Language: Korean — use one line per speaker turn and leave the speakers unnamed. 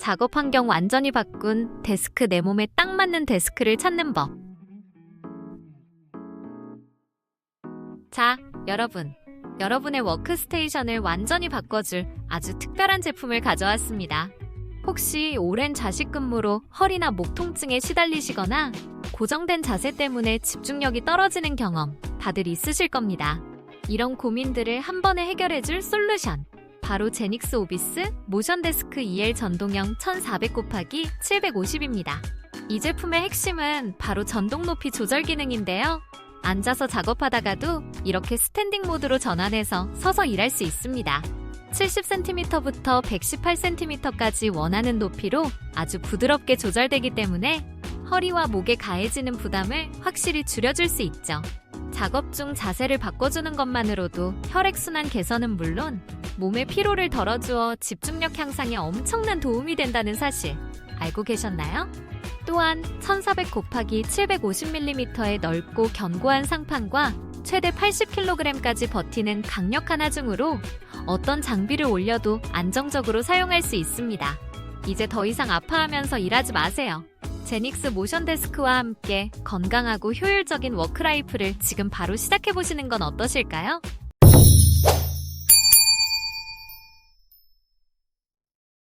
작업 환경 완전히 바꾼 데스크 내 몸에 딱 맞는 데스크를 찾는 법. 자, 여러분. 여러분의 워크스테이션을 완전히 바꿔줄 아주 특별한 제품을 가져왔습니다. 혹시 오랜 자식 근무로 허리나 목 통증에 시달리시거나 고정된 자세 때문에 집중력이 떨어지는 경험 다들 있으실 겁니다. 이런 고민들을 한 번에 해결해줄 솔루션. 바로 제닉스 오비스 모션 데스크 EL 전동형 1400 곱하기 750입니다. 이 제품의 핵심은 바로 전동 높이 조절 기능인데요. 앉아서 작업하다가도 이렇게 스탠딩 모드로 전환해서 서서 일할 수 있습니다. 70cm부터 118cm까지 원하는 높이로 아주 부드럽게 조절되기 때문에 허리와 목에 가해지는 부담을 확실히 줄여줄 수 있죠. 작업 중 자세를 바꿔주는 것만으로도 혈액순환 개선은 물론 몸의 피로를 덜어주어 집중력 향상에 엄청난 도움이 된다는 사실 알고 계셨나요? 또한 1400 곱하기 750mm의 넓고 견고한 상판과 최대 80kg까지 버티는 강력한 하중으로 어떤 장비를 올려도 안정적으로 사용할 수 있습니다. 이제 더 이상 아파하면서 일하지 마세요. 제닉스 모션 데스크와 함께 건강하고 효율적인 워크라이프를 지금 바로 시작해보시는 건 어떠실까요?